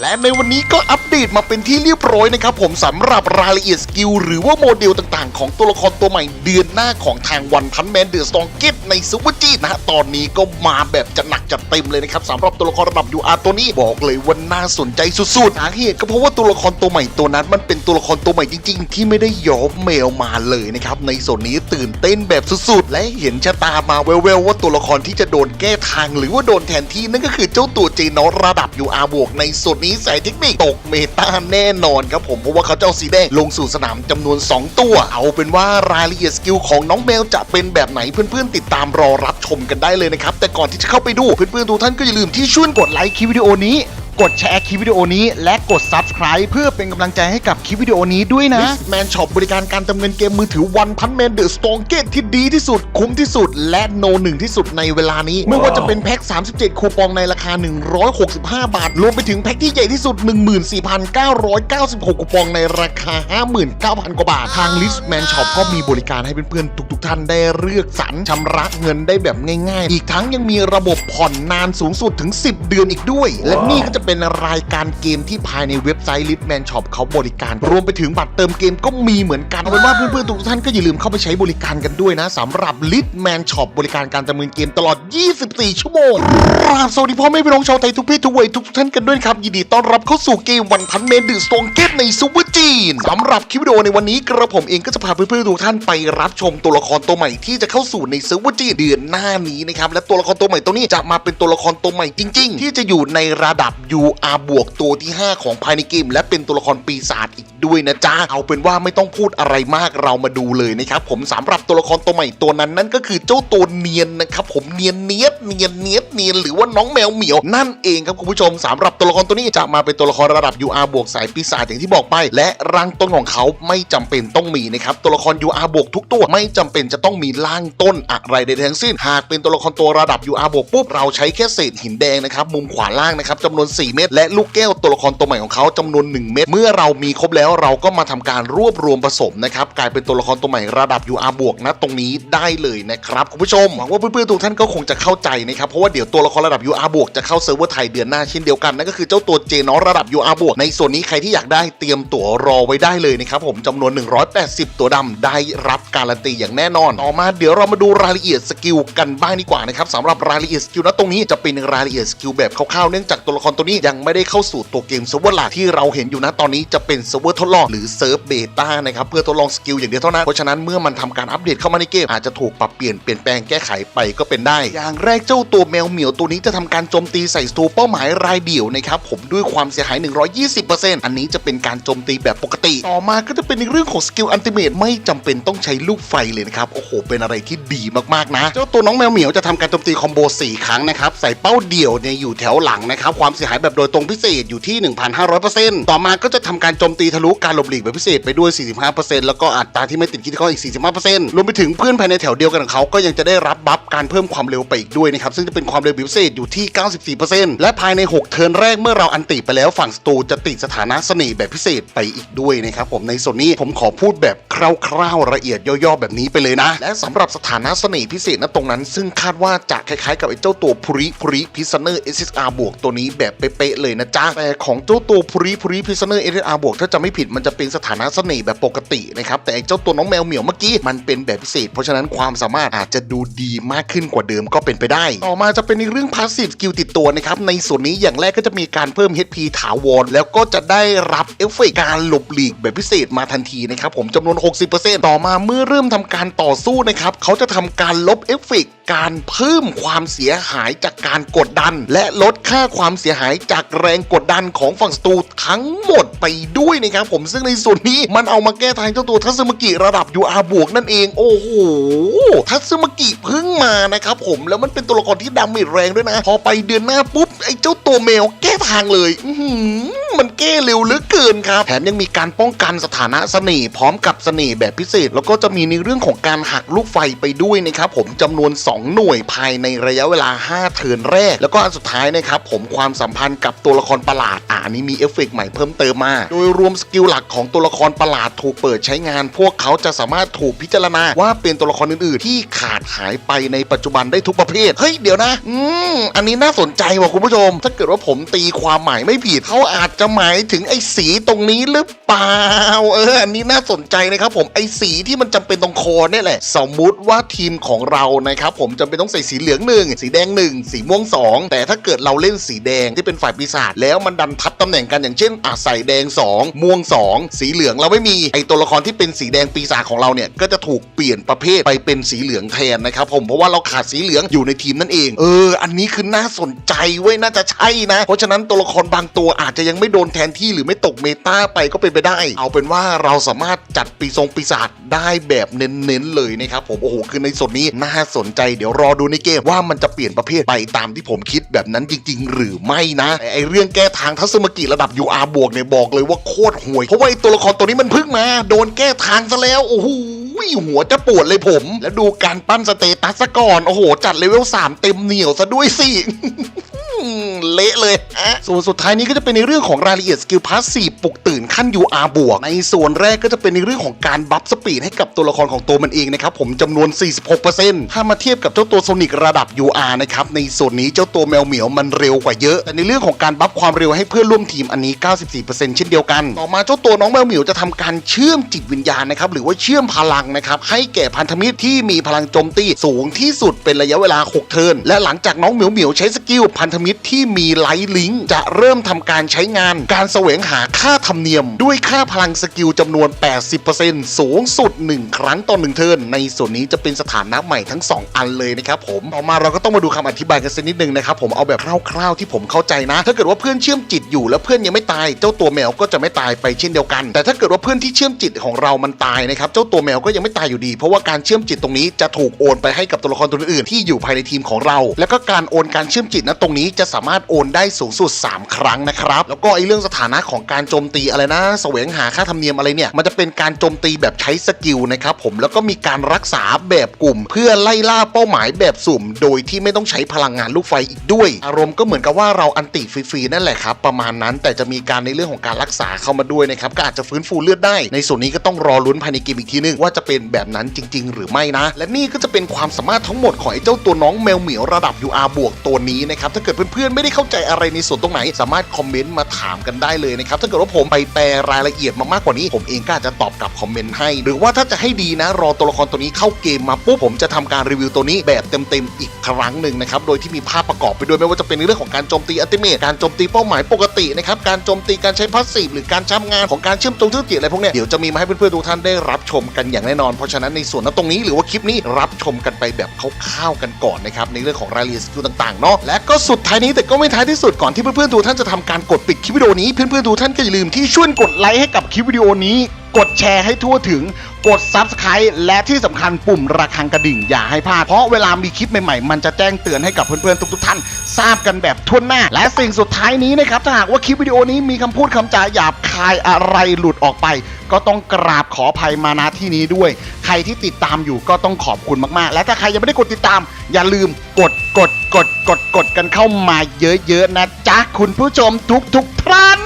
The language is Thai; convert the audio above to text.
และในวันนี้ก็อัปเดตมาเป็นที่เรียบร้อยนะครับผมสำหรับรายละเอียดสกิลหรือว่าโมเดลต่างๆ ของตัวละครตัวใหม่เดือนหน้าของทางวันพันแมนเดอะสตองเกตในซูเปอร์จีนะฮะตอนนี้ก็มาแบบจะหนักจัดเต็มเลยนะครับสำหรับตัวละครระดับ UR ตัวนี้บอกเลยว่าน่าสนใจสุดๆสาเหตุก็เพราะว่าตัวละครตัวใหม่ตัวนั้น มันเป็นตัวละครตัวใหม่จริง ๆ ที่ไม่ได้ยอมแมวมาเลยนะครับในส่วนนี้ตื่นเต้นแบบสุดๆ และเห็นชะตามาแววๆว่าตัวละครที่จะโดนแก้ทาง หรือว่าโดนแทนที่นั่นก็คือเจ้าตัวเจนอสระดับ UR บวกในส่วนนี้ใส่เทคนิคตกเมตาแน่นอนครับผมเพราะว่าเขาจะเอาสีแดงลงสู่สนามจำนวน 2 ตัว เอาเป็นว่ารายละเอียดสกิลของน้องแมวจะเป็นแบบไหนเพื่อนๆ ติดตามรอรับชมกันได้เลยนะครับ แต่ก่อนที่จะเข้าไปดูเพื่อนๆทุกท่านก็อย่าลืมที่ช่วยกดไลค์คลิปวิดีโอนี้ กดแชร์คลิปวิดีโอนี้ และกด Subscribe เพื่อเป็นกำลังใจให้กับคลิปวิดีโอนี้ด้วยนะ แมนช็อปบริการการเติมเงินเกมมือถือวันพันแมนเดอะสตองเกตที่ดีที่สุด คุ้มที่สุด และโนหนึ่งที่สุดในเวลานี้ ไม่ว่าจะเป็นแพ็ค 37 คูปองในราคา 165 บาท รวมไปถึงแพ็คที่ใหญ่ที่สุด 14,996 คูปองในราคา 59,000 กว่าบาท ทางลิสแมนช็อปก็มีบริการให้เพื่อนๆทุกๆ ท่านได้เลือกสรรชำระเงินได้แบบง่ายๆ อีกทั้งยังมีระบบผ่อนนานสูงสุดถึง 10 เดือนอีกด้วย และนี่ก็จะเป็น็นรายการเกมที่ภายในเว็บไซต์ลิสแมนช็อปเขาบริการ รวมไปถึงบัตรเติมเกมก็มีเหมือนกันเอาเป็นว่าเพื่อนๆทุกท่านก็อย่าลืมเข้าไปใช้บริการกันด้วยนะสำหรับลิสแมนช็อปบริการการเติมเงินเกมตลอด 24 ชั่วโมงรับสวัสดีพ่อแม่พี่น้องชาวไทยทุกเพศทุกวัยทุกท่านกันด้วยครับ ยินดีต้อนรับเข้าสู่เกมวันพันเมนดือสตองเกตในซูเปอร์จีนสำหรับคลิปวิดีโอในวันนี้กระผมเองก็จะพาเพื่อนๆทุกท่านไปรับชมตัวละครตัวใหม่ที่จะเข้าสู่ในซูเปอร์จีนเดือนหน้านี้นะครับและตัวละครตัวใหม่ตัวนี้จะมาเป็นตัวละครตัวใหม่จริง ๆ ที่จะอยู่ในระดับ UR บวกตัวที่ 5 ของภายในเกม และเป็นตัวละครปีศาจอีกด้วยนะจ๊ะเอาเป็นว่าไม่ต้องพูดอะไรมากเรามาดูเลยนะครับผมสำหรับตัวละครตัวใหม่ตัวนั้นนั่นก็คือเจ้าตัวเนียนนะครับผมเนียนเนียบเนียนเนียบเนียนหรือว่าน้องแมวเหมียวนั่นเองครับคุณผู้ชมสำหรับตัวละครตัวนี้จะมาเป็นตัวละครระดับ UR บวกสายปีศาจอย่างที่บอกไป และร่างต้นของเขาไม่จำเป็นต้องมีนะครับตัวละคร UR บวกทุกตัวไม่จำเป็นจะต้องมีร่างต้นอะไรใดทั้งสิ้น หากเป็นตัวละครตัวระดับ UR บวกปุ๊บเราใช้แค่เศษหินแดงนะครับมุมขวาล่างนะครับจำนวน4 เม็ดและลูกแก้วตัวละครตัวใหม่ของเขาจำนวน 1 เม็ดเมื่อเรามีครบแล้วเราก็มาทำการรวบรวมผสมนะครับกลายเป็นตัวละครตัวใหม่ระดับ UR บวกนะตรงนี้ได้เลยนะครับคุณผู้ชมหวังว่าเพื่อนๆทุกท่านก็คงจะเข้าใจนะครับเพราะว่าเดี๋ยวตัวละครระดับ UR บวกจะเข้าเซิร์ฟเวอร์ไทยเดือนหน้าเช่นเดียวกันนั่นก็คือเจ้าตัวเจนอระดับ UR บวกในส่วนนี้ใครที่อยากได้เตรียมตั๋วรอไว้ได้เลยนะครับผมจำนวน 180 ตัวดำได้รับการันตีอย่างแน่นอน ต่อมาเดี๋ยวเรามาดูรายละเอียดสกิลกันบ้างดีกว่านะครับสำหรับรายละเอียดสกิลนะตรงนี้จะเป็นรายละเอียดสกิลแบบคร่าวๆเนื่องจากตัวละครตัวนี้ยังไม่ได้เข้าสู่ตัวเกมเซิร์ฟเวอร์หลักที่เราเห็นอยู่นะตอนนี้จะเป็นเซิร์ฟเวอร์ทดลองหรือเซิร์ฟเบต้านะครับเพื่อทดลองสกิลอย่างเดียวเท่านั้นเพราะฉะนั้นเมื่อมันทำการอัปเดตเข้ามาในเกมอาจจะถูกปรับเปลี่ยนเปลี่ยนแปลงแก้ไขไปก็เป็นได้ อย่างแรกเจ้าตัวแมวเหมียวตัวนี้จะทำการโจมตีใส่ตัวเป้าหมายรายเดี่ยวนะครับผมด้วยความเสียหาย 120%อันนี้จะเป็นการโจมตีแบบปกติ ต่อมาก็จะเป็นในเรื่องของสกิลอันติเมตไม่จำเป็นต้องใช้ลูกไฟเลยนะครับโอ้โหเป็นอะไรที่ดีมากๆนะเจ้าตัวน้องแมวเหมียวจะทำการโจมตีคอมโบ4ครั้งนะครับใส่เป้าเดี่ยวเนี่ยอยู่แถวหลังนะครับความเสียหายแบบโดยตรงพิเศษอยู่ที่ 1,500%ต่อมาก็จะทำการโจมตีทะลุการหลบหลีกแบบพิเศษไปด้วย 45%แล้วก็อัตราที่ไม่ติดคิดข้ออีก 45%รวมไปถึงเพื่อนภายในแถวเดียวกันของเขาก็ยังจะได้รับบัฟการเพิ่มความเร็วไปอีกด้วยนะครับซึ่งจะเป็นความเร็วพิเศษอยู่ที่ 94%และภายใน 6 เทิร์นแรกเมื่อเราอันติไปแล้วฝั่งศัตรูจะติดสถานะเสน่ห์แบบพิเศษไปอีกด้วยนะครับผมในส่วนนี้ผมขอพูดแบบคร่าวๆละเอียดย่อๆแบบนี้ไปเลยนะ และสำหรับสถานะเสน่ห์พิเศษณตรงนั้น ซึ่งคาดว่าจะคล้ายๆกับไอ้เจ้าตัวพุริพุริพิซเนอร์ SSR บวกตัวนี้แบบเป๊ะๆเลยนะจ๊ะแต่ของเจ้าตัวพุริพุริพิซเนอร์ SSR บวกถ้าจะไม่ผิดมันจะเป็นสถานะเสน่ห์แบบปกตินะครับแต่ไอ้เจ้าตัวน้องแมวเหมียวเมื่อกี้มันเป็นแบบพิเศษ เพราะฉะนั้นความสามารถอาจจะดูดีมากขึ้นกว่าเดิมก็เป็นไปได้ ต่อมาจะเป็นในเรื่องพาสซีฟสกิลติดตัวนะครับในส่วนนี้อย่างแรกก็จะมีการเพิ่ม HP ถาวรแล้วก็จะได้รับเอฟเฟกต์การหลบหลีกแบบพิเศษมาทันทีนะครับผมจำนวน 60%ต่อมาเมื่อเริ่มทำการต่อสู้นะครับเขาจะทำการลบเอฟเฟกต์ การเพิ่มความเสียหายจากการกดดัน และลดค่าความเสียหายจากแรงกดดันของฝั่งศัตรูทั้งหมดไปด้วยนะครับผมซึ่งในส่วนนี้มันเอามาแก้ทางเจ้าตัวทัศมกิระดับ UR บวกนั่นเอง โอ้โหทัศมกิเพิ่งมานะครับผมแล้วมันเป็นตัวละครที่ดาเมจแรงด้วยนะ พอไปเดือนหน้าปุ๊บไอ้เจ้าตัวแมวแก้ทางเลย อื มันเก้เร็วเหลือเกินครับ แถมยังมีการป้องกันสถานะเสน่ห์พร้อมกับเสน่ห์แบบพิเศษ แล้วก็จะมีในเรื่องของการหักลูกไฟไปด้วยนะครับผมจำนวน 2 หน่วยภายในระยะเวลา 5 เทิร์นแรก แล้วก็อันสุดท้ายนะครับผมความสัมพันธ์กับตัวละครประหลาดอ่านี้มีเอฟเฟกต์ใหม่เพิ่มเติมมา โดยรวมสกิลหลักของตัวละครประหลาดถูกเปิดใช้งาน พวกเขาจะสามารถถูกพิจารณาว่าเป็นตัวละครอื่นๆ ที่ขาดหายไปในปัจจุบันได้ทุกประเภทเฮ้ยเดี๋ยวนะ อืมอันนี้น่าสนใจว่ะคุณผู้ชม ถ้าเกิดว่าผมตีความหมายไม่ผิดเขาอาจจะหมายถึงไอ้สีตรงนี้หรือเปล่า เออ อันนี้น่าสนใจนะครับผมไอ้สีที่มันจำเป็นตรงคอเนี่ยแหละ สมมุติว่าทีมของเรานะครับผมจำเป็นต้องใส่สีเหลืองหนึ่งสีแดงหนึ่งสีม่วงสองแต่ถ้าเกิดเราเล่นสีแดงที่เป็นฝ่ายปีศาจแล้วมันดันทับตำแหน่งกันอย่างเช่นอะใส่แดง 2 ม่วง 2 สีเหลืองเราไม่มีไอตัวละครที่เป็นสีแดงปีศาจของเราเนี่ยก็จะถูกเปลี่ยนประเภทไปเป็นสีเหลืองแทนนะครับผมเพราะว่าเราขาดสีเหลืองอยู่ในทีมนั่นเอง เออ อันนี้คือน่าสนใจเว้ยน่าจะใช่นะ เพราะฉะนั้นตัวละครบางตัวอาจจะยังไม่โดนแทนที่หรือไม่ตกเมตาไปก็เป็นไปได้ เอาเป็นว่าเราสามารถจัดปีทรงปีศาจได้แบบเน้นๆเลยนะครับผมโอ้โหคือในส่วนนี้น่าสนใจเดี๋ยวรอดูในเกมว่ามันจะเปลี่ยนประเภทไปตามที่ผมคิดแบบนั้นจริง ๆ หรือไม่นะไอเรื่องแก้ทางทัศมกิระดับ UR บวกเนี่ยบอกเลยว่าโคตรห่วยเพราะว่าไอตัวละครตัวนี้มันเพิ่งมา โดนแก้ทางซะแล้วโอ้โหหัวจะปวดเลยผม แล้วดูการปั้นสเตตัสซะก่อนโอ้โห จัดเลเวล3เต็มเหนียวซะด้วยสิเละเลยฮะส่วนสุดท้ายนี้ก็จะเป็นในเรื่องของรายละเอียดสกิลพาสซีฟปลุกตื่นขั้น UR บวก ในส่วนแรกก็จะเป็นในเรื่องของการบัฟสปีดให้กับตัวละครของตัวมันเองนะครับผมจำนวน 46%ถ้ามาเทียบกับเจ้าตัวโซนิกระดับ UR นะครับในส่วนนี้เจ้าตัวแมวเหมียวมันเร็วกว่าเยอะ แต่ในเรื่องของการบัฟความเร็วให้เพื่อนร่วมทีมอันนี้ 94%เช่นเดียวกัน ต่อมาเจ้าตัวน้องแมวเหมียวจะทำการเชื่อมจิตวิญญาณนะครับหรือว่าเชื่อมพลังนะครับให้แก่พันธมิตรที่มีพลังโจมตีสูงที่สุดเป็นระยะเวลา 6 เทิร์นและหลังจากน้องเหมียวเหมียวใช้สกิลพันธมิตรที่มีไลท์ลิงจะเริ่มทำการใช้งานการแสวงหาค่าธรรมเนียม ด้วยค่าพลังสกิลจำนวน 80%สูงสุด 1 ครั้งต่อ1เทิร์นในส่วนนี้จะเป็นสถานะใหม่ทั้ง 2 อันเลยนะครับผมต่อมาเราก็ต้องมาดูคำอธิบายกันสักนิดนึงนะครับผมเอาแบบคร่าวๆที่ผมเข้าใจนะ ถ้าเกิดว่าเพื่อนเชื่อมจิตอยู่แล้วเพื่อนยังไม่ตาย เจ้าตัวแมวก็จะไม่ตายไปเช่นเดียวกัน แต่ถ้าเกิดว่าเพื่อนที่เชื่อมจิตของเรามันตายนะครับเจ้าตัวแมวก็ยังไม่ตายอยู่ดี เพราะว่าการเชื่อมจิตตรงนี้จะถูกโอนไปให้กับตัวละครตัวอื่นที่อยู่ภายในทีมของเรา แล้วก็การโอนการเชื่อมจิตนะตรงนี้จะสามารถโอนได้สูงสุด 3 ครั้งนะครับแล้วก็ไอเรื่องสถานะของการโจมตีอะไรนะแสวงหาค่าธรรมเนียมอะไรเนี่ยมันจะเป็นการโจมตีแบบใช้สกิลนะครับผมแล้วก็มีการรักษาแบบกลุ่ม เพื่อไล่ล่าเป้าหมายแบบสุ่ม โดยที่ไม่ต้องใช้พลังงานลูกไฟอีกด้วย อารมณ์ก็เหมือนกับว่าเราอันติฟรีๆนั่นแหละครับประมาณนั้นแต่จะมีการในเรื่องของการรักษาเข้ามาด้วยนะครับก็อาจจะฟื้นฟูเลือดได้ ในส่วนนี้ก็ต้องรอลุ้นภายในเกมอีกทีนึงว่าจะเป็นแบบนั้นจริง ๆ หรือไม่นะ และนี่ก็จะเป็นความสามารถทั้งหมดของไอ้เจ้าตัวน้องแมวเหมียวระดับ UR บวกตัวนี้นะครับถ้าเกิดเพื่อนๆไม่ได้เข้าใจอะไรในส่วนตรงไหน สามารถคอมเมนต์มาถามกันได้เลยนะครับถ้าเกิดว่าผมไปแปลรายละเอียดมามากกว่านี้ ผมเองก็อาจจะตอบกลับคอมเมนต์ให้ หรือว่าถ้าจะให้ดีนะรอตัวละครตัวนี้เข้าเกมมาปุ๊บผมจะทำการรีวิวตัวนี้แบบเต็มๆอีกครั้งหนึ่งนะครับโดยที่มีภาพประกอบไปด้วยไม่ว่าจะเป็นในเรื่องของการโจมตีอัติเมทการโจมตีเป้าหมายปกตินะครับการโจมตีการใช้พาสซีฟหรือการทำงานของการเชื่อมตรงธุรกิจอะไรพวกเนี้ยเดี๋ยวจะมีมาให้เพื่อนๆทุกท่านได้รับชมกันอย่างแน่นอนเพราะฉะนั้นในส่วนนั้นตรงนี้หรือว่าคลิปนี้รับชมกันไปแบบคร่าวๆกันก่อนนะครับในเรื่องของรายละเอียดสกิลต่างๆเนาะและก็สุดท้ายนี้แต่ก็ไม่ท้ายที่สุดก่อนที่เพื่อนๆทุกท่านจะทำการกดปิดคลิปิปวิดีโอนี้เพื่อนๆทุกท่านก็อย่าลืมที่ช่วยกดไลค์ให้กับคลิปวิดีโอนี้ กดแชร์ให้ทั่วถึง กด Subscribe และที่สำคัญปุ่มระฆังกระดิ่งอย่าให้พลาด เพราะเวลามีคลิปใหม่ๆ มันจะแจ้งเตือนให้กับเพื่อนๆทุกๆท่าน ทราบกันแบบทั่วหน้า และสิ่งสุดท้ายนี้นะครับถ้าหากว่าคลิปวิดีโอนี้มีคำพูดคำจาหยาบคายอะไรหลุดออกไป ก็ต้องกราบขออภัยมาณที่นี้ด้วย ใครที่ติดตามอยู่ก็ต้องขอบคุณมากๆ และถ้าใครยังไม่ได้กดติดตาม อย่าลืมกด กดกดกดกันเข้ามาเยอะๆนะจ๊ะคุณผู้ชมทุกๆท่าน